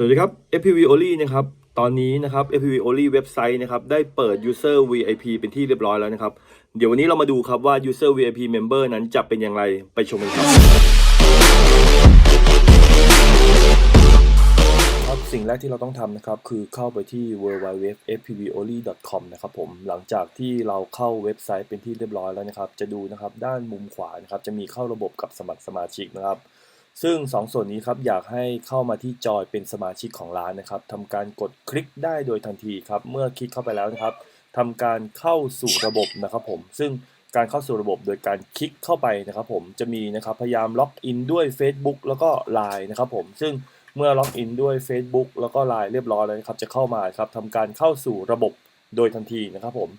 สวัสดีครับ FPV Only นะครับ ตอนนี้นะครับ FPV Only เว็บไซต์นะครับได้เปิด User VIP เป็นที่เรียบร้อยแล้วนะครับ เดี๋ยววันนี้เรามาดูครับว่า User VIP Member นั้นจะเป็นอย่างไรไปชมกันครับครับสิ่งแรกที่เราต้องทำนะครับ คือเข้าไปที่ www.fpvoly.com นะครับผมหลังจากที่เราเข้าเว็บไซต์เป็นที่เรียบร้อยแล้วนะครับ จะดูนะครับด้านมุมขวานะครับจะมีเข้าระบบกับสมัครสมาชิกนะครับ ซึ่ง 2 ส่วนนี้ครับอยากให้เข้ามาที่จอยเป็นสมาชิกของร้านนะครับทำการกดคลิกได้โดยทันทีครับ เมื่อคลิกเข้าไปแล้วนะครับทำการเข้าสู่ระบบนะครับผม ซึ่งการเข้าสู่ระบบโดยการคลิกเข้าไปนะครับผมจะมีนะครับพยายามล็อกอินด้วย Facebook แล้วก็ Line นะครับผมซึ่งเมื่อล็อกอินด้วย Facebook แล้วก็ Line เรียบร้อยแล้วนะครับจะเข้ามาครับทำการเข้าสู่ระบบโดยทันทีนะครับผม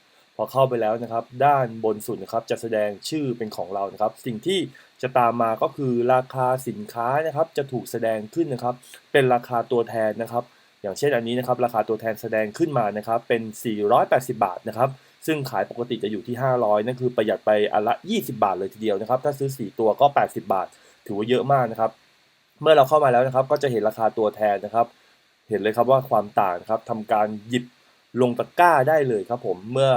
พอเข้าไปแล้วนะครับ ด้านบนสุดนะครับจะแสดงชื่อเป็นของเรานะครับ สิ่งที่จะตามมาก็คือราคาสินค้านะครับ จะถูกแสดงขึ้นนะครับ เป็นราคาตัวแทนนะครับ อย่างเช่นอันนี้นะครับ ราคาตัวแทนแสดงขึ้นมานะครับ เป็น 480 บาทนะครับ ซึ่งขายปกติจะอยู่ที่ 500 นั่นคือประหยัดไปอันละ 20 บาทเลยทีเดียวนะครับ ถ้าซื้อ 4 ตัวก็ 80 บาท ถือว่าเยอะมากนะครับ เมื่อเราเข้ามาแล้วนะครับ ก็จะเห็นราคาตัวแทนนะครับ เห็นเลยครับว่าความต่างครับทำการหยิบลงตะกร้าได้เลยครับผมเมื่อ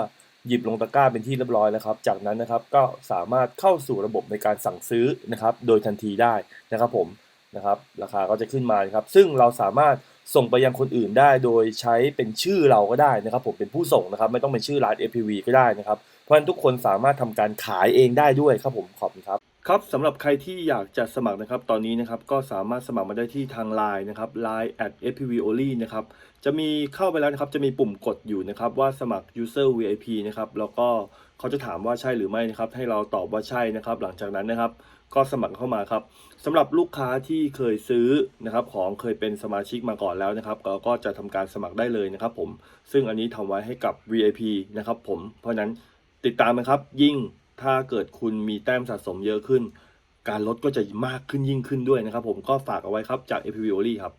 หยิบลงตะกร้าเป็นที่เรียบร้อยแล้วครับ จากนั้นนะครับก็สามารถเข้าสู่ระบบในการสั่งซื้อนะครับ โดยทันทีได้นะครับผมนะครับ ราคาก็จะขึ้นมานครับ ซึ่งเราสามารถส่งไปยังคนอื่นได้โดยใช้เป็นชื่อเราก็ได้นะครับ ผมเป็นผู้ส่งนะครับ ไม่ต้องเป็นชื่อร้าน APV ก็ได้นะครับ เพราะฉะนั้นทุกคนสามารถทำการขายเองได้ด้วยครับผมขอบคุณครับ ครับสำหรับใครที่อยากจะสมัครนะครับ ตอนนี้นะครับก็สามารถสมัครมาได้ที่ทาง Line นะครับ Line at fpv only นะครับจะมีเข้าไปแล้วนะครับจะมีปุ่มกดอยู่นะครับว่าสมัคร user VIP นะครับแล้วก็เขาจะถามว่าใช่หรือไม่นะครับ ให้เราตอบว่าใช่นะครับ หลังจากนั้นนะครับ ก็สมัครเข้ามาครับสำหรับลูกค้าที่เคยซื้อนะครับ ของเคยเป็นสมาชิกมาก่อนแล้วนะครับเราก็จะทำการสมัครได้เลยนะครับผมซึ่งอันนี้ทำไว้ให้กับ VIP นะครับผมเพราะนั้นติดตามนะครับยิ่ง ถ้าเกิดคุณมีแต้มสะสมเยอะขึ้น การลดก็จะมากขึ้นยิ่งขึ้นด้วยนะครับผมก็ฝากเอาไว้ครับจาก a p v o l y ครับ